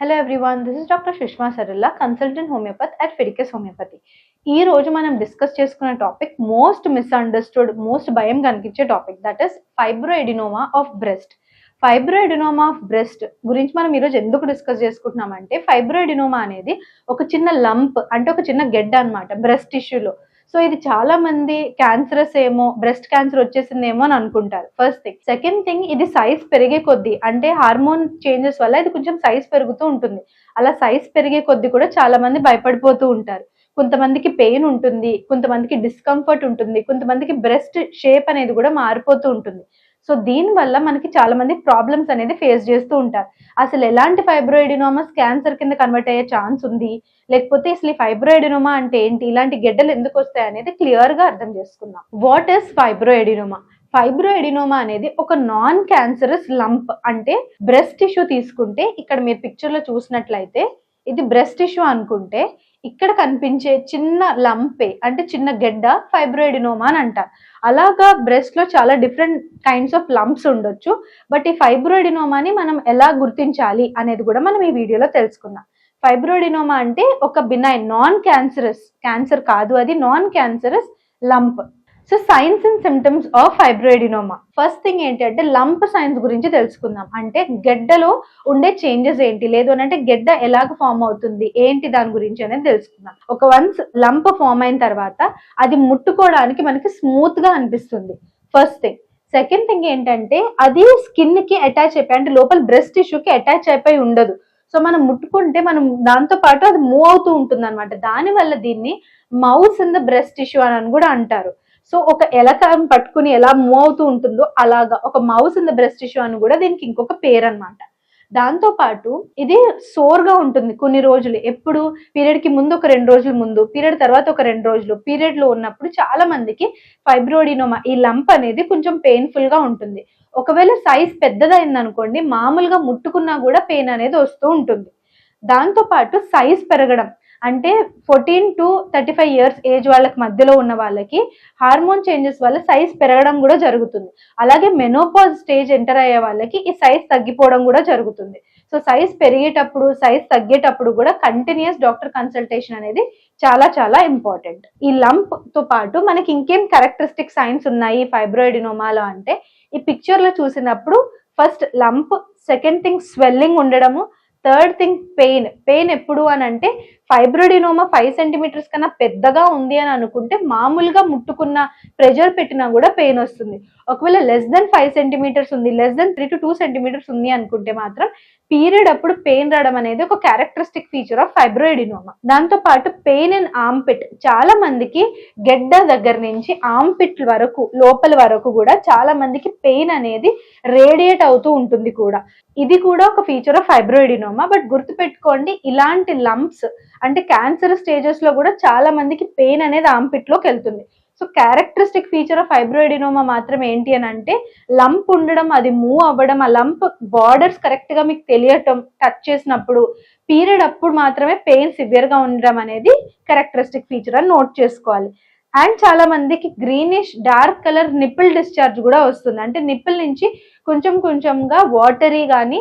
Hello everyone this is doctor Sushma Saralla consultant homeopathy at Fidicus homeopathy ఈ రోజు మనం discuss చేసుకునే topic most misunderstood most భయం కనిపించే topic that is fibroadenoma of breast fibroadenoma of breast గురించి మనం ఈరోజు ఎందుకు డిస్కస్ చేసుకుంటున్నామంటే ఫైబ్రోఎడినోమా అనేది ఒక చిన్న లంప్ అంటే ఒక చిన్న గెడ్డ అన్నమాట బ్రెస్ట్ టిష్యూలో సో ఇది చాలా మంది క్యాన్సరస్ ఏమో బ్రెస్ట్ క్యాన్సర్ వచ్చేసిందేమో అని అనుకుంటారు. ఫస్ట్ థింగ్ సెకండ్ థింగ్ ఇది సైజ్ పెరిగే కొద్దీ అంటే హార్మోన్ చేంజెస్ వల్ల ఇది కొంచెం సైజ్ పెరుగుతూ ఉంటుంది. అలా సైజ్ పెరిగే కొద్దీ కూడా చాలా మంది భయపడిపోతూ ఉంటారు. కొంతమందికి పెయిన్ ఉంటుంది కొంతమందికి డిస్కంఫర్ట్ ఉంటుంది కొంతమందికి బ్రెస్ట్ షేప్ అనేది కూడా మారిపోతూ ఉంటుంది. సో దీని వల్ల మనకి చాలా మంది ప్రాబ్లమ్స్ అనేది ఫేస్ చేస్తూ ఉంటారు. అసలు ఎలాంటి ఫైబ్రోయిడినోమస్ క్యాన్సర్ కింద కన్వర్ట్ అయ్యే ఛాన్స్ ఉంది? లేకపోతే అసలు ఫైబ్రోయిడినోమా అంటే ఏంటి? ఇలాంటి గెడ్డలు ఎందుకు వస్తాయి అనేది క్లియర్గా అర్థం చేసుకుందాం. వాట్ ఇస్ ఫైబ్రోయిడినోమా ఫైబ్రోఎడినోమా అనేది ఒక నాన్ క్యాన్సరస్ లంప్ అంటే బ్రెస్ట్ టిష్యూ తీసుకుంటే ఇక్కడ మీరు పిక్చర్లో చూసినట్లయితే ఇది బ్రెస్ట్ టిష్యూ అనుకుంటే ఇక్కడ కనిపించే చిన్న లంపే అంటే చిన్న గెడ్డ ఫైబ్రోయిడినోమా అని అంటారు. అలాగా బ్రెస్ట్లో చాలా డిఫరెంట్ కైండ్స్ ఆఫ్ లంప్స్ ఉండొచ్చు. బట్ ఈ ఫైబ్రోయిడినోమాని మనం ఎలా గుర్తించాలి అనేది కూడా మనం ఈ వీడియోలో తెలుసుకుందాం. ఫైబ్రోయిడినోమా అంటే ఒక బినైన్ నాన్ క్యాన్సరస్ క్యాన్సర్ కాదు అది non cancerous lump so signs and symptoms of fibroadenoma first thing ఏంటంటే లంప్ సైన్స్ గురించి తెలుసుకుందాం. అంటే గెడ్డలో ఉండే చేంజెస్ ఏంటి? లేదు అని అంటే గెడ్డ ఎలాగ ఫామ్ అవుతుంది? ఏంటి దాని గురించి అనేది తెలుసుకుందాం. ఒక వన్స్ లంప్ ఫామ్ అయిన తర్వాత అది ముట్టుకోవడానికి మనకి స్మూత్గా అనిపిస్తుంది. ఫస్ట్ థింగ్ సెకండ్ థింగ్ ఏంటంటే అది స్కిన్కి అటాచ్ అయిపోయి అంటే లోపల బ్రెస్ట్ టిష్యూకి అటాచ్ అయిపోయి ఉండదు. సో మనం ముట్టుకుంటే మనం దాంతో పాటు అది మూవ్ అవుతూ ఉంటుంది అనమాట దానివల్ల దీన్ని mouse in the breast tissue అని కూడా అంటారు. సో ఒక ఎలక పట్టుకుని ఎలా మూవ్ అవుతూ ఉంటుందో అలాగా ఒక mouse in the breast issue అని కూడా దీనికి ఇంకొక పేరు అనమాట దాంతో పాటు ఇది సోర్గా ఉంటుంది కొన్ని రోజులు. ఎప్పుడు? పీరియడ్కి ముందు ఒక రెండు రోజుల ముందు పీరియడ్ తర్వాత ఒక రెండు రోజులు. పీరియడ్లో ఉన్నప్పుడు చాలా మందికి ఫైబ్రోడినోమా ఈ లంప్ అనేది కొంచెం పెయిన్ఫుల్గా ఉంటుంది. ఒకవేళ సైజ్ పెద్దదైంది అనుకోండి మామూలుగా ముట్టుకున్నా కూడా పెయిన్ అనేది వస్తూ ఉంటుంది. దాంతో పాటు సైజ్ పెరగడం. అంటే fourteen to thirty five years age వాళ్ళకి మధ్యలో ఉన్న వాళ్ళకి హార్మోన్ చేంజెస్ వల్ల సైజ్ పెరగడం కూడా జరుగుతుంది. అలాగే మెనోపాజ్ స్టేజ్ ఎంటర్ అయ్యే వాళ్ళకి ఈ సైజ్ తగ్గిపోవడం కూడా జరుగుతుంది. సో సైజ్ పెరిగేటప్పుడు సైజ్ తగ్గేటప్పుడు కూడా కంటిన్యూస్ డాక్టర్ కన్సల్టేషన్ అనేది చాలా చాలా ఇంపార్టెంట్ ఈ లంప్తో పాటు మనకి ఇంకేం క్యారెక్టరిస్టిక్ సైన్స్ ఉన్నాయి? ఫైబ్రాయిడినోమాలో అంటే ఈ పిక్చర్లో చూసినప్పుడు first lump second thing swelling ఉండడము థర్డ్ థింగ్ పెయిన్ పెయిన్ ఎప్పుడు అని అంటే ఫైబ్రోడినోమా ఫైవ్ సెంటీమీటర్స్ కన్నా పెద్దగా ఉంది అని అనుకుంటే మామూలుగా ముట్టుకున్న ప్రెజర్ పెట్టినా కూడా పెయిన్ వస్తుంది. ఒకవేళ లెస్ దెన్ ఫైవ్ సెంటీమీటర్స్ ఉంది less than three to two centimetres ఉంది అనుకుంటే మాత్రం పీరియడ్ అప్పుడు పెయిన్ రావడం అనేది ఒక క్యారెక్టరిస్టిక్ ఫీచర్ ఆఫ్ ఫైబ్రోయిడినోమా దాంతో పాటు పెయిన్ అండ్ ఆంపిట్ చాలా మందికి గెడ్డ దగ్గర నుంచి ఆంపిట్ వరకు లోపల వరకు కూడా చాలా మందికి పెయిన్ అనేది రేడియేట్ అవుతూ ఉంటుంది కూడా. ఇది కూడా ఒక ఫీచర్ ఆఫ్ ఫైబ్రోయిడినోమా బట్ గుర్తుపెట్టుకోండి ఇలాంటి లంప్స్ అంటే క్యాన్సర్ స్టేజెస్లో కూడా చాలా మందికి పెయిన్ అనేది ఆంపిట్లోకి వెళ్తుంది. So characteristic feature of fibroadenoma మాత్రం ఏంటి అని అంటే లంప్ ఉండడం అది మూవ్ అవ్వడం ఆ లంప్ బార్డర్స్ కరెక్ట్గా మీకు తెలియటం టచ్ చేసినప్పుడు పీరియడ్ అప్పుడు మాత్రమే పెయిన్ సివియర్గా ఉండడం అనేది క్యారెక్టరిస్టిక్ ఫీచర్ అని నోట్ చేసుకోవాలి. అండ్ చాలా మందికి greenish dark colour nipple discharge కూడా వస్తుంది. అంటే నిప్పుల్ నుంచి కొంచెం కొంచెంగా వాటరీ కానీ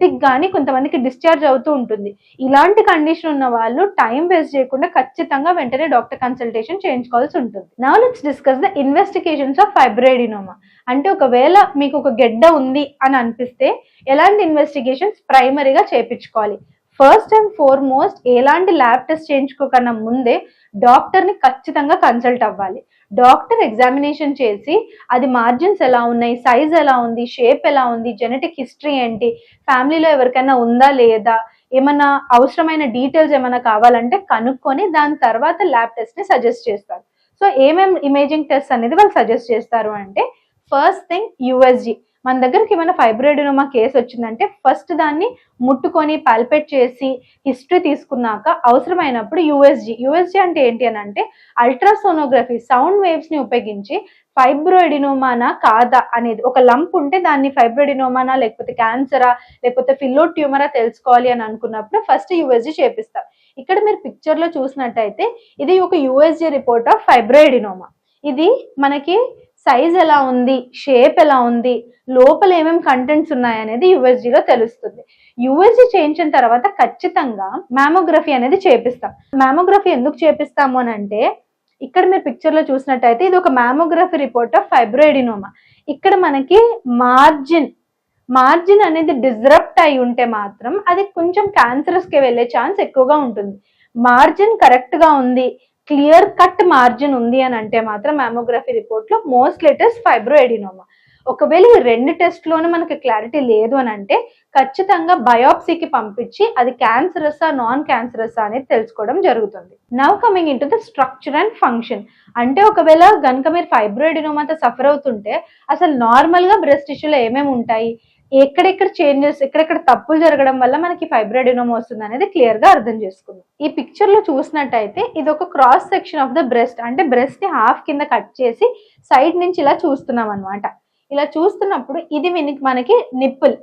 టిక్ కానీ కొంతమందికి డిశ్చార్జ్ అవుతూ ఉంటుంది. ఇలాంటి కండిషన్ ఉన్న వాళ్ళు టైం వేస్ట్ చేయకుండా ఖచ్చితంగా వెంటనే డాక్టర్ కన్సల్టేషన్ చేయించుకోవాల్సి ఉంటుంది. నా let's discuss the investigations of fibroadenoma అంటే ఒకవేళ మీకు ఒక గెడ్డ ఉంది అని అనిపిస్తే ఎలాంటి ఇన్వెస్టిగేషన్స్ ప్రైమరీగా చేపించుకోవాలి? ఫస్ట్ అండ్ ఫార్మోస్ట్ ఎలాంటి ల్యాబ్ టెస్ట్ చేయించుకోకన్నా ముందే డాక్టర్ని ఖచ్చితంగా కన్సల్ట్ అవ్వాలి. డాక్టర్ ఎగ్జామినేషన్ చేసి అది మార్జిన్స్ ఎలా ఉన్నాయి సైజ్ ఎలా ఉంది షేప్ ఎలా ఉంది జెనెటిక్ హిస్టరీ ఏంటి ఫ్యామిలీలో ఎవరికైనా ఉందా లేదా ఏమైనా అవసరమైన డీటెయిల్స్ ఏమైనా కావాలంటే కనుక్కొని దాని తర్వాత ల్యాబ్ టెస్ట్ని సజెస్ట్ చేస్తారు. సో ఏమేం ఇమేజింగ్ టెస్ట్ అనేది వాళ్ళు సజెస్ట్ చేస్తారు అంటే ఫస్ట్ థింగ్ యుఎస్జి మన దగ్గరికి ఏమైనా ఫైబ్రోయిడినోమా కేసు వచ్చిందంటే ఫస్ట్ దాన్ని ముట్టుకొని పాల్పేట్ చేసి హిస్టరీ తీసుకున్నాక అవసరమైనప్పుడు యుఎస్జి యుఎస్జి అంటే ఏంటి అని అంటే అల్ట్రాసోనోగ్రఫీ సౌండ్ వేవ్స్ని ఉపయోగించి ఫైబ్రోయిడినోమానా కాదా అనేది ఒక లంప్ ఉంటే దాన్ని ఫైబ్రోయిడినోమానా లేకపోతే క్యాన్సరా లేకపోతే ఫిల్లో ట్యూమరా తెలుసుకోవాలి అని అనుకున్నప్పుడు ఫస్ట్ యుఎస్జి చేపిస్తాం. ఇక్కడ మీరు పిక్చర్లో చూసినట్టయితే ఇది ఒక యుఎస్జి రిపోర్ట్ ఆఫ్ ఫైబ్రోయిడినోమా ఇది మనకి సైజ్ ఎలా ఉంది షేప్ ఎలా ఉంది లోపల ఏమేమి కంటెంట్స్ ఉన్నాయి అనేది లో తెలుస్తుంది. యుఎస్జి చేయించిన తర్వాత ఖచ్చితంగా మ్యామోగ్రఫీ అనేది చేపిస్తాం. మ్యామోగ్రఫీ ఎందుకు చేపిస్తాము అని అంటే ఇక్కడ మీరు పిక్చర్లో చూసినట్టయితే ఇది ఒక మ్యామోగ్రఫీ రిపోర్ట్ ఆఫ్ ఫైబ్రోయిడినోమా ఇక్కడ మనకి మార్జిన్ మార్జిన్ అనేది డిస్రప్ట్ అయి ఉంటే మాత్రం అది కొంచెం క్యాన్సరస్కి వెళ్ళే ఛాన్స్ ఎక్కువగా ఉంటుంది. మార్జిన్ కరెక్ట్గా ఉంది. క్లియర్ కట్ మార్జిన్ ఉంది అని అంటే మాత్రం మ్యామోగ్రఫీ రిపోర్ట్లో మోస్ట్ లేటెస్ట్ ఫైబ్రోఎడినోమా. ఒకవేళ ఈ రెండు టెస్ట్లోనే మనకి క్లారిటీ లేదు అని అంటే ఖచ్చితంగా బయోప్సీకి పంపించి అది క్యాన్సరసా నాన్ క్యాన్సరసా అనేది తెలుసుకోవడం జరుగుతుంది. Now coming in to the structure and function అంటే ఒకవేళ కనుక మీరు ఫైబ్రోయిడినోమాతో సఫర్ అవుతుంటే అసలు నార్మల్గా బ్రెస్ట్ టిష్యూలో ఏమేమి ఉంటాయి? ఎక్కడెక్కడ చేంజెస్ ఎక్కడెక్కడ తప్పులు జరగడం వల్ల మనకి ఫైబ్రోయిడినోమా వస్తుంది అనేది క్లియర్గా అర్థం చేసుకుందాం. ఈ పిక్చర్లో చూసినట్టయితే ఇది ఒక cross section of the breast అంటే బ్రెస్ట్ని హాఫ్ కింద కట్ చేసి సైడ్ నుంచి ఇలా చూస్తున్నాం అనమాట ఇలా చూస్తున్నప్పుడు ఇది మనకి నిప్పుల్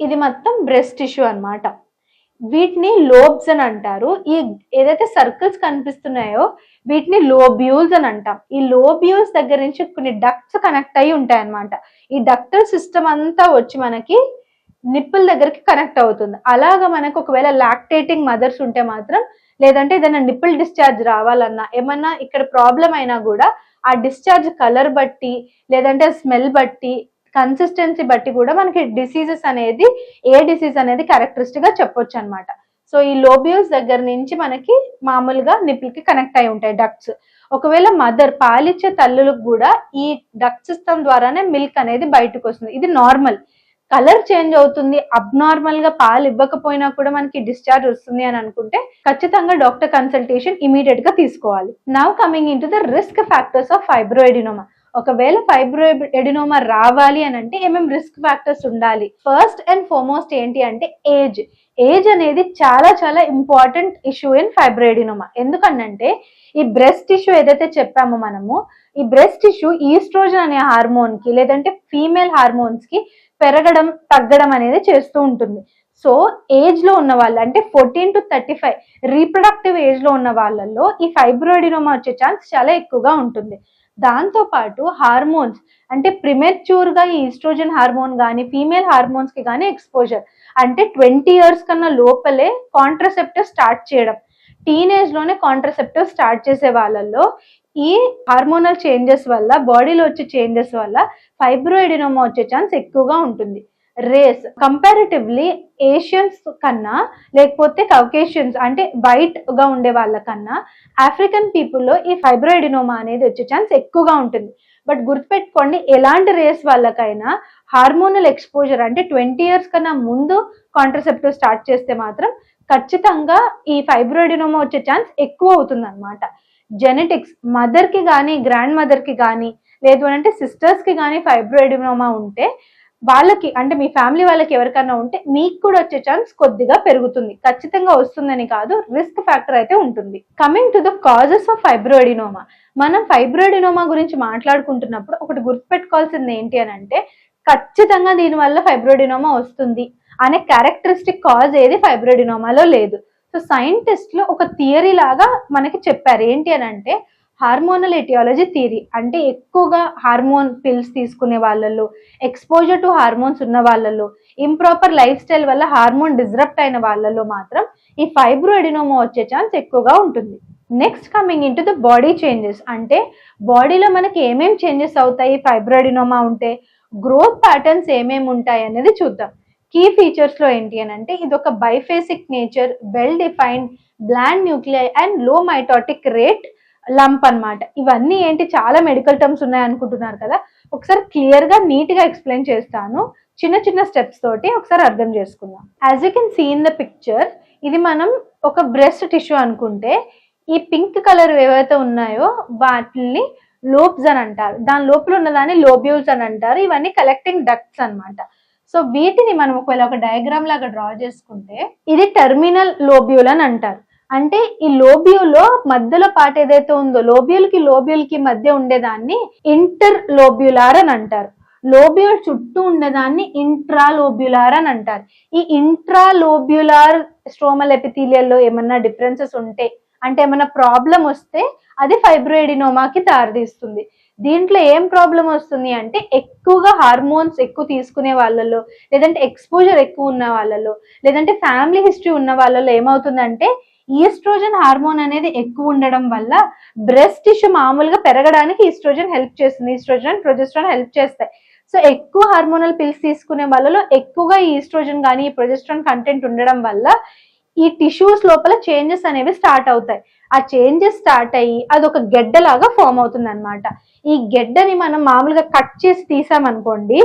ఇది మొత్తం బ్రెస్ట్ టిష్యూ అన్నమాట. వీటిని లోబ్స్ అని అంటారు. ఈ ఏదైతే సర్కిల్స్ కనిపిస్తున్నాయో వీటిని లోబ్యూల్స్ అని అంటాం. ఈ లోబ్యూల్స్ దగ్గర నుంచి కొన్ని డక్ట్స్ కనెక్ట్ అయి ఉంటాయి అన్నమాట ఈ డక్టల్ సిస్టమ్ అంతా వచ్చి మనకి నిప్పుల దగ్గరికి కనెక్ట్ అవుతుంది. అలాగా మనకు ఒకవేళ లాక్టేటింగ్ మదర్స్ ఉంటే మాత్రం లేదంటే ఏదైనా నిప్పుల్ డిశ్చార్జ్ రావాలన్నా ఏమన్నా ఇక్కడ ప్రాబ్లం అయినా కూడా ఆ డిశ్చార్జ్ కలర్ బట్టి లేదంటే స్మెల్ బట్టి కన్సిస్టెన్సీ బట్టి కూడా మనకి డిసీజెస్ అనేది ఏ డిసీజ్ అనేది క్యారెక్టరిస్టిక్గా చెప్పొచ్చు అనమాట సో ఈ లోబియోస్ దగ్గర నుంచి మనకి మామూలుగా నిప్పులకి కనెక్ట్ అయి ఉంటాయి డక్ట్స్. ఒకవేళ మదర్ పాలిచ్చే తల్లులకు కూడా ఈ డక్ట్ సిస్టమ్ ద్వారానే మిల్క్ అనేది బయటకు వస్తుంది. ఇది నార్మల్. కలర్ చేంజ్ అవుతుంది అబ్నార్మల్గా పాలు ఇవ్వకపోయినా కూడా మనకి డిశ్చార్జ్ వస్తుంది అని అనుకుంటే ఖచ్చితంగా డాక్టర్ కన్సల్టేషన్ ఇమీడియట్గా తీసుకోవాలి. Now coming in to the risk factors of fibroadenoma ఒకవేళ ఫైబ్రో ఎడినోమా రావాలి అని అంటే ఏమేమి రిస్క్ ఫ్యాక్టర్స్ ఉండాలి? ఫస్ట్ అండ్ ఫార్మోస్ట్ ఏంటి అంటే ఏజ్ ఏజ్ అనేది చాలా చాలా ఇంపార్టెంట్ ఇష్యూ ఇన్ ఫైబ్రోయిడినోమా ఎందుకంటే ఈ బ్రెస్ట్ టిష్యూ ఏదైతే చెప్పామో మనము ఈ బ్రెస్ట్ టిష్యూ ఈస్ట్రోజన్ అనే హార్మోన్కి లేదంటే ఫీమేల్ హార్మోన్స్కి పెరగడం తగ్గడం అనేది చేస్తూ ఉంటుంది. సో ఏజ్లో ఉన్న వాళ్ళు అంటే fourteen to thirty five reproductive ఏజ్లో ఉన్న వాళ్ళల్లో ఈ ఫైబ్రోయిడినోమా వచ్చే ఛాన్స్ చాలా ఎక్కువగా ఉంటుంది. దాంతో పాటు హార్మోన్స్ అంటే ప్రిమెచ్యూర్గా ఈ ఈస్ట్రోజన్ హార్మోన్ కానీ ఫీమేల్ హార్మోన్స్కి కానీ ఎక్స్పోజర్. అంటే ట్వంటీ ఇయర్స్ కన్నా లోపలే కాంట్రసెప్టివ్ స్టార్ట్ చేయడం. టీనేజ్లోనే కాంట్రసెప్టివ్ స్టార్ట్ చేసే వాళ్ళల్లో ఈ హార్మోనల్ చేంజెస్ వల్ల బాడీలో వచ్చే చేంజెస్ వల్ల ఫైబ్రోయిడినోమా వచ్చే ఛాన్స్ ఎక్కువగా ఉంటుంది. రేస్ కంపారిటివ్లీ ఏషియన్స్ కన్నా లేకపోతే కౌకేషియన్స్ అంటే వైట్గా ఉండే వాళ్ళకన్నా ఆఫ్రికన్ పీపుల్లో ఈ ఫైబ్రోయిడినోమా అనేది వచ్చే ఛాన్స్ ఎక్కువగా ఉంటుంది. బట్ గుర్తుపెట్టుకోండి ఎలాంటి రేస్ వాళ్ళకైనా హార్మోనల్ ఎక్స్పోజర్ అంటే ట్వంటీ ఇయర్స్ కన్నా ముందు కాంట్రసెప్టివ్ స్టార్ట్ చేస్తే మాత్రం ఖచ్చితంగా ఈ ఫైబ్రోయిడినోమా వచ్చే ఛాన్స్ ఎక్కువ అవుతుంది అనమాట జెనెటిక్స్ మదర్కి కానీ గ్రాండ్ మదర్కి కానీ లేదు అని అంటే సిస్టర్స్కి కానీ ఫైబ్రోయిడినోమా ఉంటే వాళ్ళకి అంటే మీ ఫ్యామిలీ వాళ్ళకి ఎవరికైనా ఉంటే మీకు కూడా వచ్చే ఛాన్స్ కొద్దిగా పెరుగుతుంది. ఖచ్చితంగా వస్తుందని కాదు రిస్క్ ఫ్యాక్టర్ అయితే ఉంటుంది. Coming to the causes of fibroadenoma మనం ఫైబ్రోయిడినోమా గురించి మాట్లాడుకుంటున్నప్పుడు ఒకటి గుర్తుపెట్టుకోవాల్సింది ఏంటి అని అంటే ఖచ్చితంగా దీనివల్ల ఫైబ్రోయిడినోమా వస్తుంది అనే క్యారెక్టరిస్టిక్ కాజ్ ఏది ఫైబ్రోయిడినోమాలో లేదు. సో సైంటిస్ట్లో ఒక థియరీ లాగా మనకి చెప్పారు. ఏంటి అని అంటే హార్మోనల్ ఎటియాలజీ థియరీ. అంటే ఎక్కువగా హార్మోన్ పిల్స్ తీసుకునే వాళ్ళల్లో ఎక్స్పోజర్ టు హార్మోన్స్ ఉన్న వాళ్ళల్లో ఇంప్రాపర్ లైఫ్ స్టైల్ వల్ల హార్మోన్ డిస్రప్ట్ అయిన వాళ్ళల్లో మాత్రం ఈ ఫైబ్రో ఎడినోమా వచ్చే ఛాన్స్ ఎక్కువగా ఉంటుంది. Next coming into the body changes. అంటే బాడీలో మనకి ఏమేం చేంజెస్ అవుతాయి? ఫైబ్రో ఎడినోమా ఉంటే గ్రోత్ ప్యాటర్న్స్ ఏమేమి ఉంటాయి అనేది చూద్దాం. కీ ఫీచర్స్లో ఏంటి అని అంటే ఇది ఒక biphasic nature well defined bland nuclei అండ్లో mitotic rate lump అన్నమాట. ఇవన్నీ ఏంటి చాలా మెడికల్ టర్మ్స్ ఉన్నాయి అనుకుంటున్నారు కదా. ఒకసారి క్లియర్గా నీట్గా ఎక్స్ప్లెయిన్ చేస్తాను. చిన్న చిన్న స్టెప్స్ తోటి ఒకసారి అర్థం చేసుకుందాం. As you can see in the picture ఇది మనం ఒక బ్రెస్ట్ టిష్యూ అనుకుంటే ఈ పింక్ కలర్ ఏవైతే ఉన్నాయో వాటిని లోబ్స్ అని అంటారు. దాని లోపల ఉన్నదాన్ని లోబ్యూల్స్ అని అంటారు. ఇవన్నీ కలెక్టింగ్ డక్ట్స్ అన్నమాట. సో వీటిని మనం ఒకవేళ ఒక డయాగ్రామ్ లాగా డ్రా చేసుకుంటే ఇది టెర్మినల్ లోబ్యూల్ అని అంటారు. అంటే ఈ లోబ్యూలో మధ్యలో పాట ఏదైతే ఉందో లోబ్యూల్కి లోబ్యూల్కి మధ్య ఉండేదాన్ని ఇంటర్ లోబ్యులార్ అని అంటారు. లోబ్యూల్ చుట్టూ ఉండేదాన్ని ఇంట్రా లోబ్యులార్ అని అంటారు. ఈ ఇంట్రా లోబ్యులార్ స్ట్రోమల్ ఎపిథీలియల్లో ఏమన్నా డిఫరెన్సెస్ ఉంటే అంటే ఏమైనా ప్రాబ్లం వస్తే అది ఫైబ్రోయిడినోమాకి దారితీస్తుంది. దీంట్లో ఏం ప్రాబ్లం వస్తుంది అంటే ఎక్కువగా హార్మోన్స్ ఎక్కువ తీసుకునే వాళ్ళలో లేదంటే ఎక్స్పోజర్ ఎక్కువ ఉన్న వాళ్ళలో లేదంటే ఫ్యామిలీ హిస్టరీ ఉన్న వాళ్ళలో ఏమవుతుందంటే ఈస్ట్రోజన్ హార్మోన్ అనేది ఎక్కువ ఉండడం వల్ల బ్రెస్ట్ టిష్యూ మామూలుగా పెరగడానికి ఈస్ట్రోజన్ హెల్ప్ చేస్తుంది. ఈస్ట్రోజన్ ప్రొజెస్ట్రాన్ హెల్ప్ చేస్తాయి. సో ఎక్కువ హార్మోనల్ పిల్స్ తీసుకునే వాళ్ళలో ఎక్కువగా ఈ ఈస్ట్రోజన్ కానీ ఈ ప్రొజెస్ట్రాన్ కంటెంట్ ఉండడం వల్ల ఈ టిష్యూస్ లోపల చేంజెస్ అనేవి స్టార్ట్ అవుతాయి. ఆ చేంజెస్ స్టార్ట్ అయ్యి అది ఒక గెడ్డలాగా ఫామ్ అవుతుంది అనమాట ఈ గెడ్డని మనం మామూలుగా కట్ చేసి తీసామనుకోండి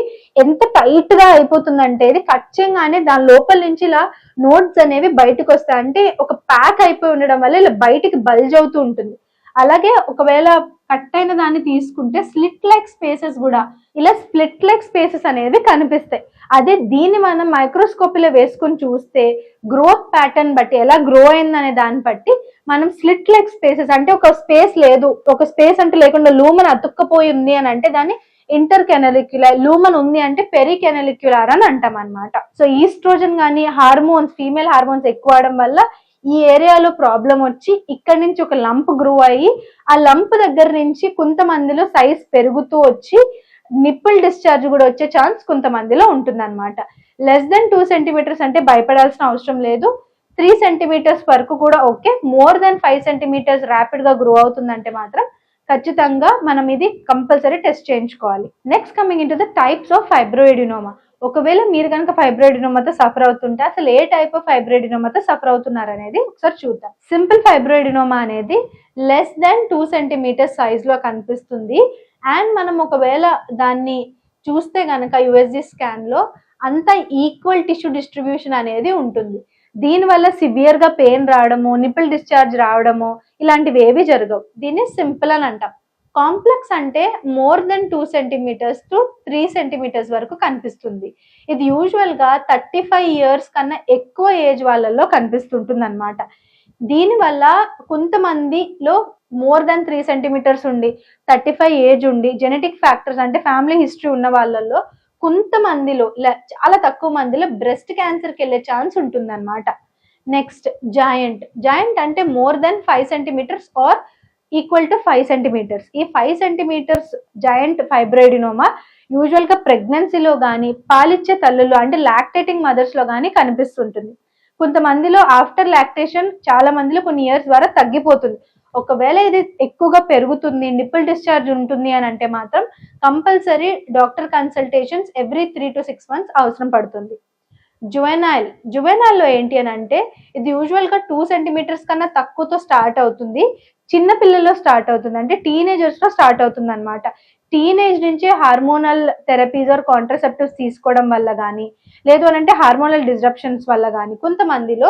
ఎంత టైట్గా అయిపోతుందంటే ఇది కట్ చేయగానే దాని లోపల నుంచి ఇలా నోట్స్ అనేవి బయటకు వస్తాయి అంటే ఒక ప్యాక్ అయిపోయి ఉండడం వల్ల ఇలా బయటికి బల్జ్ అవుతూ ఉంటుంది. అలాగే ఒకవేళ కట్ అయిన దాన్ని తీసుకుంటే స్లిట్ లైక్ స్పేసెస్ కూడా. ఇలా స్ప్లిట్ లైక్ స్పేసెస్ అనేవి కనిపిస్తాయి. అదే దీన్ని మనం మైక్రోస్కోపీలో వేసుకొని చూస్తే గ్రోత్ ప్యాటర్న్ బట్టి ఎలా గ్రో అయిందనే దాన్ని బట్టి మనం స్లిట్ లైక్ స్పేసెస్ అంటే ఒక స్పేస్ లేదు. ఒక స్పేస్ అంటే లేకుండా లూమన్ అతుక్కపోయి ఉంది అని అంటే దాన్ని ఇంటర్ కెనలిక్యులర్ లూమన్ ఉంది అంటే పెరి కెనలిక్యులర్ అని అంటాం అనమాట సో ఈస్ట్రోజన్ కానీ హార్మోన్స్ ఫీమేల్ హార్మోన్స్ ఎక్కువ అవడం వల్ల ఈ ఏరియాలో ప్రాబ్లం వచ్చి ఇక్కడ నుంచి ఒక లంప్ గ్రూ అయ్యి ఆ లంప్ దగ్గర నుంచి కొంతమందిలో సైజ్ పెరుగుతూ వచ్చి నిప్పుల్ డిశ్చార్జ్ కూడా వచ్చే ఛాన్స్ కొంతమందిలో ఉంటుంది అనమాట లెస్ దెన్ టూ సెంటీమీటర్స్ అంటే భయపడాల్సిన అవసరం లేదు. త్రీ సెంటీమీటర్స్ వరకు కూడా okay more than five centimetres ర్యాపిడ్గా grow అవుతుందంటే మాత్రం ఖచ్చితంగా మనం ఇది కంపల్సరీ టెస్ట్ చేయించుకోవాలి. Next coming in to the types of fibroadenoma ఒకవేళ మీరు కనుక ఫైబ్రాయిడినోమాతో సఫర్ అవుతుంటే అసలు ఏ టైప్ ఆఫ్ ఫైబ్రాయిడినోమాతో సఫర్ అవుతున్నారు అనేది ఒకసారి చూద్దాం. సింపుల్ ఫైబ్రాయిడినోమా అనేది లెస్ దెన్ టూ సెంటీమీటర్స్ సైజ్లో కనిపిస్తుంది. అండ్ మనం ఒకవేళ దాన్ని చూస్తే కనుక యుఎస్జి స్కాన్లో అంత ఈక్వల్ టిష్యూ డిస్ట్రిబ్యూషన్ అనేది ఉంటుంది. దీనివల్ల సివియర్గా పెయిన్ రావడము నిపుల్ డిశ్చార్జ్ రావడము ఇలాంటివి ఏవి జరగవు. దీన్ని సింపుల్ అని అంటాం. కాంప్లెక్స్ అంటే more than two centimetres to three centimetres వరకు కనిపిస్తుంది. ఇది యూజువల్గా థర్టీ ఫైవ్ ఇయర్స్ కన్నా ఎక్కువ ఏజ్ వాళ్ళల్లో కనిపిస్తుంటుంది అనమాట దీనివల్ల కొంతమందిలో మోర్ దెన్ త్రీ సెంటీమీటర్స్ ఉండి థర్టీ ఫైవ్ ఏజ్ ఉండి జెనెటిక్ ఫ్యాక్టర్స్ అంటే ఫ్యామిలీ హిస్టరీ ఉన్న వాళ్ళల్లో కొంతమందిలో చాలా తక్కువ మందిలో బ్రెస్ట్ క్యాన్సర్కి వెళ్ళే ఛాన్స్ ఉంటుంది అనమాట నెక్స్ట్ జాయింట్ జాయింట్ అంటే more than five centimetres or equal to five centimetres ఈ ఫైవ్ సెంటీమీటర్స్ జాయింట్ ఫైబ్రాయిడినోమా యూజువల్గా ప్రెగ్నెన్సీలో కానీ పాలిచ్చే తల్లులు అంటే లాక్టేటింగ్ మదర్స్లో కానీ కనిపిస్తుంటుంది. కొంతమందిలో ఆఫ్టర్ లాక్టేషన్ చాలా మందిలో కొన్ని ఇయర్స్ ద్వారా తగ్గిపోతుంది. ఒకవేళ ఇది ఎక్కువగా పెరుగుతుంది నిప్పుల్ డిశ్చార్జ్ ఉంటుంది అని అంటే మాత్రం compulsory doctor consultations every three to six months అవసరం పడుతుంది. జువెనైల్ జువెనాయిల్లో ఏంటి అని అంటే ఇది యూజువల్గా టూ సెంటీమీటర్స్ కన్నా తక్కువతో స్టార్ట్ అవుతుంది. చిన్న పిల్లల్లో స్టార్ట్ అవుతుంది. అంటే టీనేజర్స్లో స్టార్ట్ అవుతుంది అనమాట టీనేజ్ నుంచే హార్మోనల్ థెరపీస్ ఆర్ కాంట్రసెప్టివ్స్ తీసుకోవడం వల్ల కానీ లేదు అని అంటే హార్మోనల్ డిస్రప్షన్స్ వల్ల కానీ కొంతమందిలో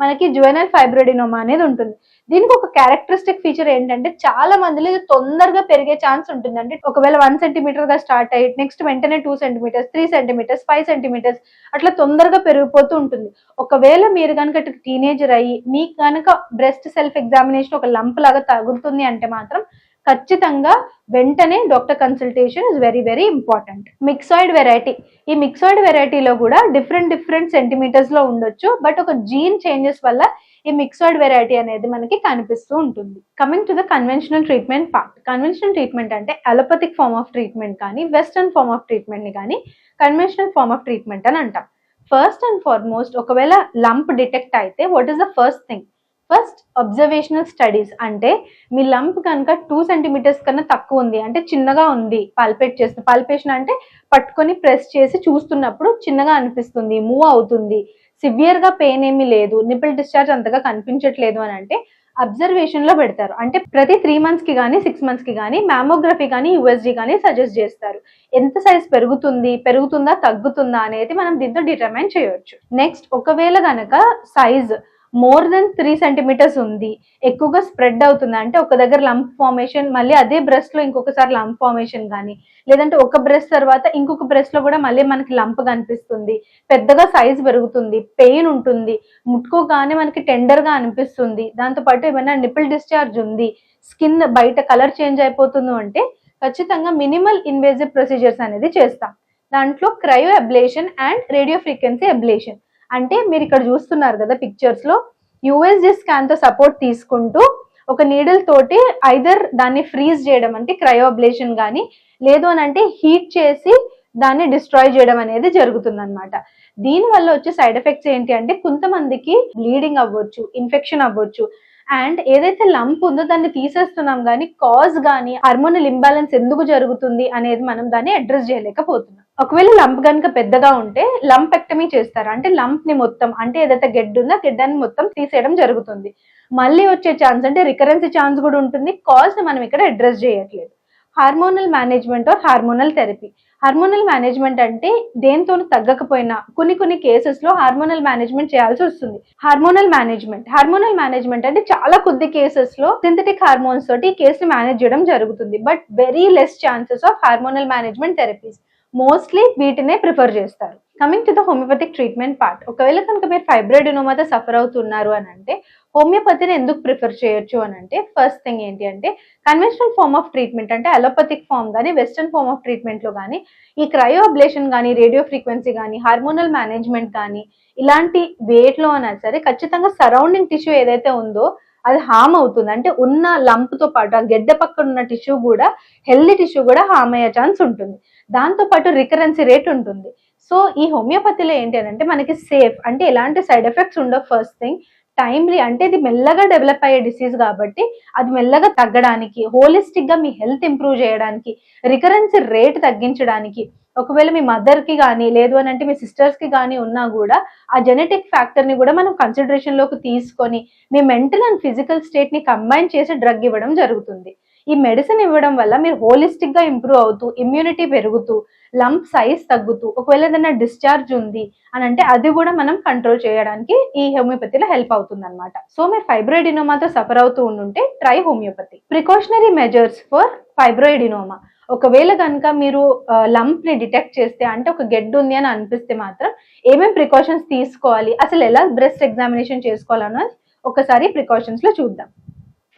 మనకి జువెనల్ ఫైబ్రోడినోమా అనేది ఉంటుంది. దీనికి ఒక క్యారెక్టరిస్టిక్ ఫీచర్ ఏంటంటే చాలా మందిలో ఇది తొందరగా పెరిగే ఛాన్స్ ఉంటుంది అంటే ఒకవేళ వన్ సెంటీమీటర్గా స్టార్ట్ అయ్యి నెక్స్ట్ వెంటనే two centimetres three centimetres five centimetres అట్లా తొందరగా పెరిగిపోతూ ఉంటుంది. ఒకవేళ మీరు కనుక టీనేజర్ అయ్యి మీకు కనుక బ్రెస్ట్ సెల్ఫ్ ఎగ్జామినేషన్ ఒక లంప్ లాగా తగులుతుంది అంటే మాత్రం ఖచ్చితంగా వెంటనే doctor consultation is very very important myxoid variety ఈ మిక్సాయిడ్ వెరైటీలో కూడా డిఫరెంట్ డిఫరెంట్ సెంటీమీటర్స్లో ఉండొచ్చు బట్ ఒక జీన్ చేంజెస్ వల్ల ఈ మిక్సర్డ్ వెరైటీ అనేది మనకి కనిపిస్తూ ఉంటుంది. Coming to the conventional treatment part conventional treatment అంటే అలోపతిక్ ఫార్మ్ ఆఫ్ ట్రీట్మెంట్ కానీ వెస్టర్న్ ఫార్మ్ ఆఫ్ ట్రీట్మెంట్ని కానీ కన్వెన్షనల్ ఫార్మ్ ఆఫ్ ట్రీట్మెంట్ అని అంటాం. ఫస్ట్ అండ్ ఫార్మోస్ట్ ఒకవేళ లంప్ డిటెక్ట్ అయితే what is the first thing first observational studies అంటే మీ లంప్ కనుక టూ సెంటీమీటర్స్ కన్నా తక్కువ ఉంది అంటే చిన్నగా ఉంది పాల్పేట్ చేస్తుంది పాల్పేషన్ అంటే పట్టుకొని ప్రెస్ చేసి చూస్తున్నప్పుడు చిన్నగా అనిపిస్తుంది మూవ్ అవుతుంది. సివియర్గా పెయిన్ ఏమీ లేదు నిపుల్ డిశ్చార్జ్ అంతగా కనిపించట్లేదు అని అంటే అబ్జర్వేషన్లో పెడతారు. అంటే ప్రతి త్రీ మంత్స్కి కానీ సిక్స్ మంత్స్కి కానీ మ్యామోగ్రఫీ కానీ యూఎస్జీ కానీ సజెస్ట్ చేస్తారు. ఎంత సైజ్ పెరుగుతుంది పెరుగుతుందా తగ్గుతుందా అనేది మనం దీంతో డిటర్మైన్ చేయొచ్చు. నెక్స్ట్ ఒకవేళ కనుక size more than three centimetres ఉంది. ఎక్కువగా స్ప్రెడ్ అవుతుంది. అంటే ఒక దగ్గర లంప్ ఫార్మేషన్ మళ్ళీ అదే బ్రెస్ట్లో ఇంకొకసారి లంప్ ఫార్మేషన్ కానీ లేదంటే ఒక బ్రెస్ట్ తర్వాత ఇంకొక బ్రెస్ట్లో కూడా మళ్ళీ మనకి లంప్ కనిపిస్తుంది. పెద్దగా సైజ్ పెరుగుతుంది. పెయిన్ ఉంటుంది. ముట్టుకోగానే మనకి టెండర్గా అనిపిస్తుంది. దాంతో పాటు ఏమైనా నిపుల్ డిశ్చార్జ్ ఉంది. స్కిన్ బయట కలర్ చేంజ్ అయిపోతుంది అంటే ఖచ్చితంగా మినిమల్ ఇన్వేజివ్ ప్రొసీజర్స్ అనేది చేస్తాం. దాంట్లో cryo ablation and radio frequency ablation అంటే మీరు ఇక్కడ చూస్తున్నారు కదా పిక్చర్స్లో యుఎస్జి స్కాన్తో సపోర్ట్ తీసుకుంటూ ఒక నీడిల్ తోటి ఐదర్ దాన్ని ఫ్రీజ్ చేయడం అంటే క్రయోబ్లేషన్ కానీ లేదు అని అంటే హీట్ చేసి దాన్ని డిస్ట్రాయ్ చేయడం అనేది జరుగుతుంది అనమాట దీని వల్ల వచ్చే సైడ్ ఎఫెక్ట్స్ ఏంటి అంటే కొంతమందికి బ్లీడింగ్ అవ్వచ్చు ఇన్ఫెక్షన్ అవ్వచ్చు అండ్ ఏదైతే లంప్ ఉందో దాన్ని తీసేస్తున్నాం కానీ కాజ్ కానీ హార్మోనల్ ఇంబ్యాలెన్స్ ఎందుకు జరుగుతుంది అనేది మనం దాన్ని అడ్రస్ చేయలేకపోతున్నాం. ఒకవేళ లంప్ కనుక పెద్దగా ఉంటే లంప్ ఎక్టమీ చేస్తారు. అంటే లంప్ని మొత్తం అంటే ఏదైతే గెడ్డు ఉందో గెడ్డాన్ని మొత్తం తీసేయడం జరుగుతుంది. మళ్ళీ వచ్చే ఛాన్స్ అంటే రికరెన్సీ ఛాన్స్ కూడా ఉంటుంది. కాజ్ని మనం ఇక్కడ అడ్రస్ చేయట్లేదు. Hormonal management or hormonal therapy. Hormonal management అంటే దేంతో తగ్గకపోయినా కొన్ని కొన్ని కేసెస్లో హార్మోనల్ మేనేజ్మెంట్ చేయాల్సి వస్తుంది. Hormonal management. హార్మోనల్ మేనేజ్మెంట్ అంటే చాలా కొద్ది కేసెస్లో సింథటిక్ హార్మోన్స్ తోటి కేసుని మేనేజ్ చేయడం జరుగుతుంది. But very less chances of hormonal management therapies. Mostly వీటినే ప్రిఫర్ చేస్తారు. Coming to the homeopathic treatment part ఒకవేళ కనుక మీరు ఫైబ్రాయిడినోమాతో సఫర్ అవుతున్నారు అని అంటే హోమియోపతిని ఎందుకు ప్రిఫర్ చేయొచ్చు అని అంటే ఫస్ట్ థింగ్ ఏంటి అంటే కన్వెన్షనల్ ఫార్మ్ ఆఫ్ ట్రీట్మెంట్ అంటే అలోపతిక్ ఫార్మ్ కానీ వెస్టర్న్ ఫార్మ్ ఆఫ్ ట్రీట్మెంట్లో కానీ ఈ క్రయో అబ్లేషన్ కానీ రేడియో ఫ్రీక్వెన్సీ కానీ హార్మోనల్ మేనేజ్మెంట్ కానీ ఇలాంటి వేట్లో అయినా సరే ఖచ్చితంగా సరౌండింగ్ టిష్యూ ఏదైతే ఉందో అది హామ్ అవుతుంది. అంటే ఉన్న లంప్తో పాటు ఆ గెడ్డ పక్కన ఉన్న టిష్యూ కూడా హెల్దీ టిష్యూ కూడా హామ్ అయ్యే ఛాన్స్ ఉంటుంది. దాంతో పాటు రికరెన్సీ రేట్ ఉంటుంది. సో ఈ హోమియోపతిలో ఏంటి అని అంటే మనకి సేఫ్ అంటే ఎలాంటి సైడ్ ఎఫెక్ట్స్ ఉండవు ఫస్ట్ థింగ్ టైమ్లీ అంటే ఇది మెల్లగా డెవలప్ అయ్యే డిసీజ్ కాబట్టి అది మెల్లగా తగ్గడానికి హోలిస్టిక్గా మీ హెల్త్ ఇంప్రూవ్ చేయడానికి రికరెన్సీ రేట్ తగ్గించడానికి ఒకవేళ మీ మదర్కి కానీ లేదు అని అంటే మీ సిస్టర్స్కి కానీ ఉన్నా కూడా ఆ జెనెటిక్ ఫ్యాక్టర్ని కూడా మనం కన్సిడరేషన్లోకి తీసుకొని మీ మెంటల్ అండ్ ఫిజికల్ స్టేట్ని కంబైన్ చేసి డ్రగ్ ఇవ్వడం జరుగుతుంది. ఈ మెడిసిన్ ఇవ్వడం వల్ల మీరు హోలిస్టిక్గా ఇంప్రూవ్ అవుతూ ఇమ్యూనిటీ పెరుగుతూ లంప్ సైజ్ తగ్గుతూ ఒకవేళ ఏదైనా డిశ్చార్జ్ ఉంది అని అంటే అది కూడా మనం కంట్రోల్ చేయడానికి ఈ హోమియోపతిలో హెల్ప్ అవుతుంది అనమాట సో మీరు ఫైబ్రోయిడినోమాతో సఫర్ అవుతూ ఉండుంటే try homeopathy precautionary measures for fibroadenoma ఒకవేళ కనుక మీరు లంప్ని డిటెక్ట్ చేస్తే అంటే ఒక గెడ్ ఉంది అని అనిపిస్తే మాత్రం ఏమేమి ప్రికాషన్స్ తీసుకోవాలి అసలు ఎలా బ్రెస్ట్ ఎగ్జామినేషన్ చేసుకోవాలన్నది ఒకసారి ప్రికాషన్స్లో చూద్దాం.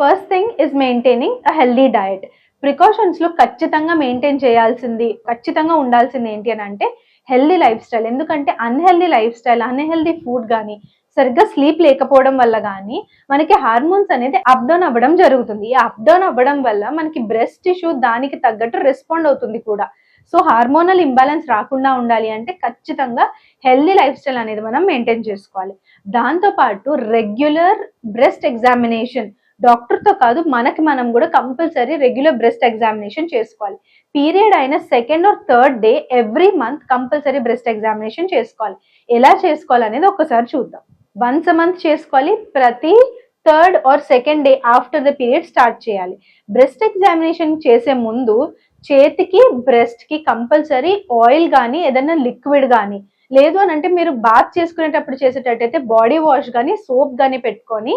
First thing is maintaining a healthy diet ప్రికాషన్స్లో ఖచ్చితంగా మెయింటైన్ చేయాల్సింది ఖచ్చితంగా ఉండాల్సింది ఏంటి అని అంటే హెల్దీ లైఫ్ స్టైల్ ఎందుకంటే unhealthy lifestyle unhealthy food కానీ సరిగ్గా స్లీప్ లేకపోవడం వల్ల కానీ మనకి హార్మోన్స్ అనేది అప్ డౌన్ అవ్వడం జరుగుతుంది. ఈ అప్ డౌన్ అవ్వడం వల్ల మనకి బ్రెస్ట్ టిష్యూ దానికి తగ్గట్టు రెస్పాండ్ అవుతుంది కూడా. సో హార్మోనల్ ఇంబ్యాలెన్స్ రాకుండా ఉండాలి అంటే ఖచ్చితంగా హెల్దీ లైఫ్ స్టైల్ అనేది మనం మెయింటైన్ చేసుకోవాలి. దాంతోపాటు రెగ్యులర్ బ్రెస్ట్ ఎగ్జామినేషన్ డాక్టర్తో కాదు మనకి మనం కూడా కంపల్సరీ రెగ్యులర్ బ్రెస్ట్ ఎగ్జామినేషన్ చేసుకోవాలి. పీరియడ్ అయిన second or third day every month compulsory breast examination చేసుకోవాలి. ఎలా చేసుకోవాలి అనేది ఒకసారి చూద్దాం. వన్స్ అ మంత్ చేసుకోవాలి ప్రతి third or second day after the period start చేయాలి. బ్రెస్ట్ ఎగ్జామినేషన్ చేసే ముందు చేతికి బ్రెస్ట్కి కంపల్సరీ ఆయిల్ కానీ ఏదైనా లిక్విడ్ కానీ లేదు అని అంటే మీరు బాత్ చేసుకునేటప్పుడు చేసేటట్టయితే బాడీ వాష్ కానీ సోప్ కానీ పెట్టుకొని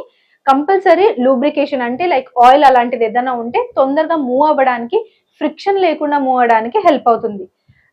కంపల్సరీ లూబ్రికేషన్ అంటే లైక్ ఆయిల్ అలాంటిది ఏదైనా ఉంటే తొందరగా మూవ్ అవ్వడానికి ఫ్రిక్షన్ లేకుండా మూవ్ అవ్వడానికి హెల్ప్ అవుతుంది.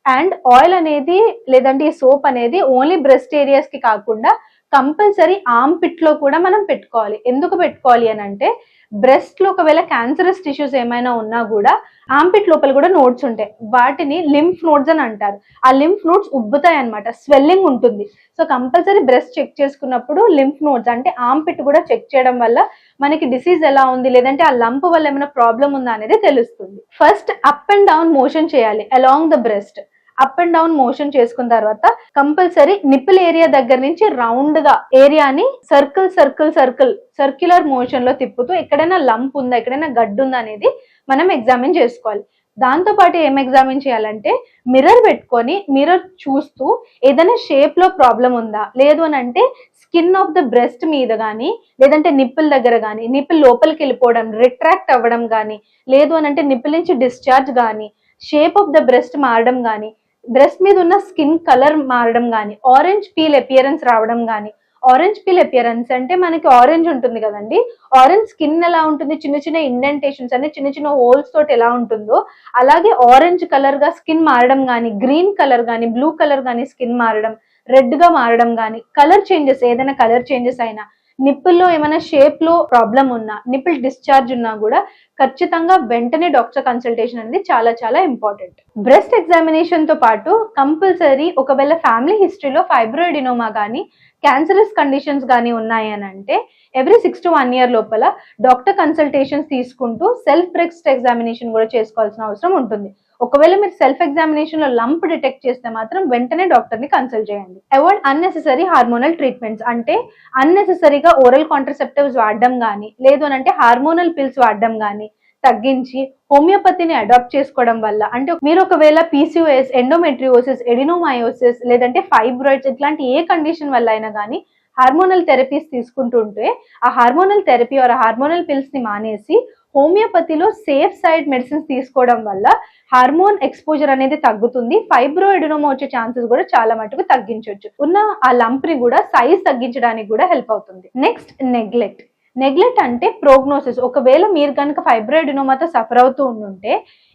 అండ్ ఆయిల్ అనేది లేదంటే ఈ సోప్ అనేది ఓన్లీ బ్రెస్ట్ ఏరియాస్కి కాకుండా కంపల్సరీ ఆమ్ పిట్లో కూడా మనం పెట్టుకోవాలి. ఎందుకు పెట్టుకోవాలి అని అంటే బ్రెస్ట్లో ఒకవేళ క్యాన్సరస్ టిష్యూస్ ఏమైనా ఉన్నా కూడా ఆంపిట్ లోపల కూడా నోట్స్ ఉంటాయి. వాటిని లింఫ్ నోట్స్ అని అంటారు. ఆ లింఫ్ నోట్స్ ఉబ్బుతాయి అనమాట స్వెల్లింగ్ ఉంటుంది. సో కంపల్సరీ బ్రెస్ట్ చెక్ చేసుకున్నప్పుడు లింఫ్ నోట్స్ అంటే ఆంపిట్ కూడా చెక్ చేయడం వల్ల మనకి డిసీజ్ ఎలా ఉంది లేదంటే ఆ లంప్ వల్ల ఏమైనా ప్రాబ్లం ఉందా అనేది తెలుస్తుంది. First up and down motion చేయాలి. Along the breast up and down motion చేసుకున్న తర్వాత కంపల్సరీ నిప్పుల్ ఏరియా దగ్గర నుంచి రౌండ్గా ఏరియాని సర్కిల్ సర్కిల్ సర్కిల్ సర్క్యులర్ మోషన్లో తిప్పుతూ ఎక్కడైనా లంప్ ఉందా ఎక్కడైనా గడ్డు ఉందా అనేది మనం ఎగ్జామిన్ చేసుకోవాలి. దాంతో పాటు ఏం ఎగ్జామిన్ చేయాలంటే మిర్రర్ పెట్టుకొని మిర్రర్ చూస్తూ ఏదైనా షేప్లో ప్రాబ్లం ఉందా లేదు అని అంటే స్కిన్ ఆఫ్ ద బ్రెస్ట్ మీద కానీ లేదంటే నిప్పుల దగ్గర కానీ నిప్పుల్ లోపలికి వెళ్ళిపోవడం రిట్రాక్ట్ అవ్వడం కానీ లేదు అని అంటే నిప్పుల నుంచి డిశ్చార్జ్ కానీ షేప్ ఆఫ్ ద బ్రెస్ట్ మారడం కానీ బ్రెస్ట్ మీద ఉన్న స్కిన్ కలర్ మారడం కానీ ఆరెంజ్ పీల్ అపియరెన్స్ రావడం కానీ ఆరెంజ్ పీల్ అపియరెన్స్ అంటే మనకి ఆరెంజ్ ఉంటుంది కదండి. ఆరెంజ్ స్కిన్ ఎలా ఉంటుంది? చిన్న చిన్న ఇండెంటేషన్స్ అనే చిన్న చిన్న హోల్స్ తోటి ఎలా ఉంటుందో అలాగే ఆరెంజ్ కలర్గా స్కిన్ మారడం కానీ గ్రీన్ కలర్ కానీ బ్లూ కలర్ కానీ స్కిన్ మారడం రెడ్గా మారడం కానీ కలర్ చేంజెస్ ఏదైనా కలర్ చేంజెస్ అయినా నిప్పుల్లో ఏమైనా షేప్లో ప్రాబ్లం ఉన్నా నిప్పుల్ డిశ్చార్జ్ ఉన్నా కూడా ఖచ్చితంగా వెంటనే డాక్టర్ కన్సల్టేషన్ అనేది చాలా చాలా ఇంపార్టెంట్ బ్రెస్ట్ ఎగ్జామినేషన్తో పాటు కంపల్సరీ ఒకవేళ ఫ్యామిలీ హిస్టరీలో ఫైబ్రోయిడినోమా కానీ క్యాన్సరస్ కండిషన్స్ కానీ ఉన్నాయి అని అంటే every six to one year లోపల డాక్టర్ కన్సల్టేషన్స్ తీసుకుంటూ సెల్ఫ్ బ్రెస్ట్ ఎగ్జామినేషన్ కూడా చేసుకోవాల్సిన అవసరం ఉంటుంది. ఒకవేళ మీరు సెల్ఫ్ ఎగ్జామినేషన్లో లంప్ డిటెక్ట్ చేస్తే మాత్రం వెంటనే డాక్టర్ని కన్సల్ట్ చేయండి. అవాయిడ్ అన్నెసెసరీ హార్మోనల్ ట్రీట్మెంట్స్ అంటే అన్నెసెసరీగా ఓరల్ కాంట్రసెప్టివ్స్ వాడడం కానీ లేదు అని అంటే హార్మోనల్ పిల్స్ వాడడం కానీ తగ్గించి హోమియోపతిని అడాప్ట్ చేసుకోవడం వల్ల అంటే మీరు ఒకవేళ పీసీఓఎస్ ఎండోమెట్రియోసిస్ ఎడినోమయోసిస్ లేదంటే ఫైబ్రాయిడ్స్ ఇట్లాంటి ఏ కండిషన్ వల్ల అయినా కానీ హార్మోనల్ థెరపీస్ తీసుకుంటుంటే ఆ హార్మోనల్ థెరపీ ఆర్ హార్మోనల్ పిల్స్ని మానేసి హోమియోపతిలో సేఫ్ సైడ్ మెడిసిన్స్ తీసుకోవడం వల్ల హార్మోన్ ఎక్స్పోజర్ అనేది తగ్గుతుంది. ఫైబ్రోయిడినోమా వచ్చే ఛాన్సెస్ కూడా చాలా మటుకు తగ్గించవచ్చు ఉన్న ఆ లంప్ని కూడా సైజ్ తగ్గించడానికి కూడా హెల్ప్ అవుతుంది. Next neglect. నెగ్లెక్ట్ అంటే ప్రోగ్నోసిస్. ఒకవేళ మీరు కనుక ఫైబ్రోయిడినోమాతో సఫర్ అవుతూ ఉండుంటే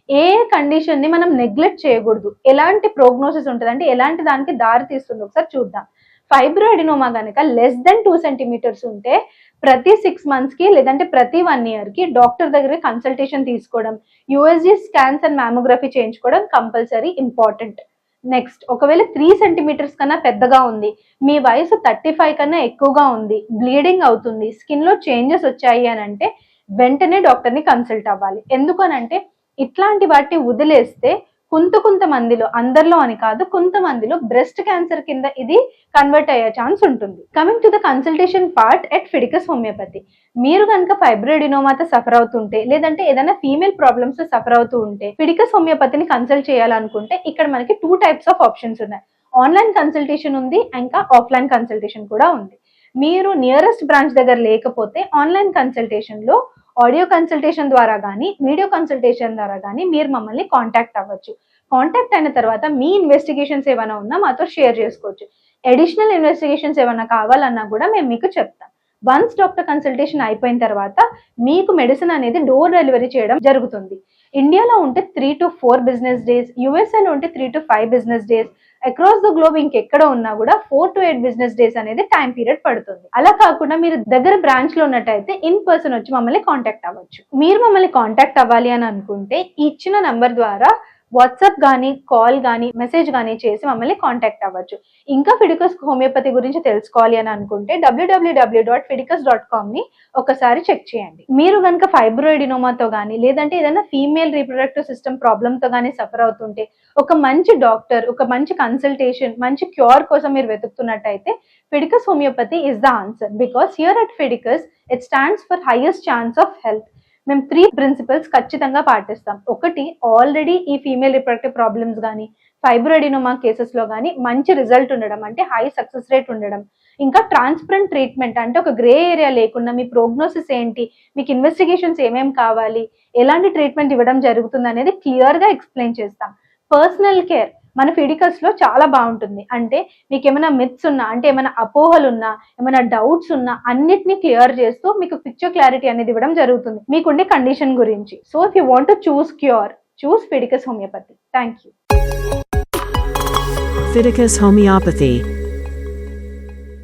ఏ కండిషన్ని మనం నెగ్లెక్ట్ చేయకూడదు. ఎలాంటి ప్రోగ్నోసిస్ ఉంటుంది అంటే ఎలాంటి దానికి దారి తీస్తుంది ఒకసారి చూద్దాం. ఫైబ్రోయిడినోమా కనుక లెస్ దెన్ టూ సెంటీమీటర్స్ ఉంటే ప్రతి సిక్స్ మంత్స్కి లేదంటే ప్రతి వన్ ఇయర్కి డాక్టర్ దగ్గర కన్సల్టేషన్ తీసుకోవడం యూఎస్జీ స్కాన్స్ అండ్ మ్యామోగ్రఫీ చేయించుకోవడం కంపల్సరీ ఇంపార్టెంట్ నెక్స్ట్ ఒకవేళ త్రీ సెంటీమీటర్స్ కన్నా పెద్దగా ఉంది మీ వయసు థర్టీ ఫైవ్ కన్నా ఎక్కువగా ఉంది బ్లీడింగ్ అవుతుంది స్కిన్లో చేంజెస్ వచ్చాయి అని అంటే వెంటనే డాక్టర్ని కన్సల్ట్ అవ్వాలి. ఎందుకనంటే ఇట్లాంటి వాటిని వదిలేస్తే కొంత కొంతమందిలో అందరిలో అని కాదు కొంతమందిలో బ్రెస్ట్ క్యాన్సర్ కింద ఇది కన్వర్ట్ అయ్యే ఛాన్స్ ఉంటుంది. Coming to the consultation part at Fiticus homeopathy మీరు కనుక ఫైబ్రోయిడినోమాతో సఫర్ అవుతుంటే లేదంటే ఏదైనా ఫీమేల్ ప్రాబ్లమ్స్ సఫర్ అవుతూ ఉంటే ఫిడికస్ హోమియోపతిని కన్సల్ట్ చేయాలనుకుంటే ఇక్కడ మనకి టూ టైప్స్ ఆఫ్ ఆప్షన్స్ ఉన్నాయి. ఆన్లైన్ కన్సల్టేషన్ ఉంది ఇంకా ఆఫ్లైన్ కన్సల్టేషన్ కూడా ఉంది. మీరు నియరెస్ట్ బ్రాంచ్ దగ్గర లేకపోతే ఆన్లైన్ కన్సల్టేషన్లో ఆడియో కన్సల్టేషన్ ద్వారా కానీ వీడియో కన్సల్టేషన్ ద్వారా కానీ మీరు మమ్మల్ని కాంటాక్ట్ అవ్వచ్చు. కాంటాక్ట్ అయిన తర్వాత మీ ఇన్వెస్టిగేషన్స్ ఏమైనా ఉన్నా మాతో షేర్ చేసుకోవచ్చు. అడిషనల్ ఇన్వెస్టిగేషన్స్ ఏమైనా కావాలన్నా కూడా మేము మీకు చెప్తాం. వన్స్ డాక్టర్ కన్సల్టేషన్ అయిపోయిన తర్వాత మీకు మెడిసిన్ అనేది డోర్ డెలివరీ చేయడం జరుగుతుంది. ఇండియాలో ఉంటే three to four business days యుఎస్ఏలో ఉంటే three to five business days across the globe ఇంకెక్కడ ఉన్నా కూడా four to eight business days అనేది టైం పీరియడ్ పడుతుంది. అలా కాకుండా మీరు దగ్గర బ్రాంచ్లో ఉన్నట్టయితే ఇన్ పర్సన్ వచ్చి మమ్మల్ని కాంటాక్ట్ అవ్వచ్చు. మీరు మమ్మల్ని కాంటాక్ట్ అవ్వాలి అని అనుకుంటే ఇచ్చిన నంబర్ ద్వారా వాట్సాప్ కానీ కాల్ కానీ మెసేజ్ కానీ చేసి మమ్మల్ని కాంటాక్ట్ అవ్వచ్చు. ఇంకా ఫిడికస్ హోమియోపతి గురించి తెలుసుకోవాలి అని అనుకుంటే డబ్ల్యూడబ్ల్యూడబ్ల్యూ డాట్ ఫిడికస్ డాట్ కామ్ని ఒకసారి చెక్ చేయండి. మీరు కనుక ఫైబ్రోయిడినోమాతో కానీ లేదంటే ఏదైనా ఫీమేల్ రీప్రొడక్టివ్ సిస్టమ్ ప్రాబ్లంతో కానీ సఫర్ అవుతుంటే ఒక మంచి డాక్టర్ ఒక మంచి కన్సల్టేషన్ మంచి క్యూర్ కోసం మీరు వెతుకుతున్నట్టయితే Fidicus homeopathy is the answer because here at Fidicus it stands for highest chance of health మేము త్రీ ప్రిన్సిపల్స్ ఖచ్చితంగా పాటిస్తాం. ఒకటి ఆల్రెడీ ఈ ఫీమేల్ రిప్రొడక్టివ్ ప్రాబ్లమ్స్ కానీ ఫైబ్రోయిడినోమా కేసెస్లో కానీ మంచి రిజల్ట్ ఉండడం అంటే హై సక్సెస్ రేట్ ఉండడం. ఇంకా ట్రాన్స్పరెంట్ ట్రీట్మెంట్ అంటే ఒక గ్రే ఏరియా లేకుండా మీ ప్రోగ్నోసిస్ ఏంటి మీకు ఇన్వెస్టిగేషన్స్ ఏమేమి కావాలి ఎలాంటి ట్రీట్మెంట్ ఇవ్వడం జరుగుతుంది అనేది క్లియర్గా ఎక్స్ప్లెయిన్ చేస్తాం. పర్సనల్ కేర్ మన ఫిడికల్స్లో చాలా బాగుంటుంది. అంటే మీకు ఏమైనా మిత్స్ ఉన్నా అంటే ఏమైనా అపోహలు ఉన్నా ఏమైనా డౌట్స్ ఉన్నా అన్నిటినీ క్లియర్ చేస్తూ మీకు పిక్చర్ క్లారిటీ అనేది ఇవ్వడం జరుగుతుంది. మీకుండే కండిషన్ గురించి. So if you want to choose cure choose Fiticus homeopathy thank you Fiticus Homeopathy.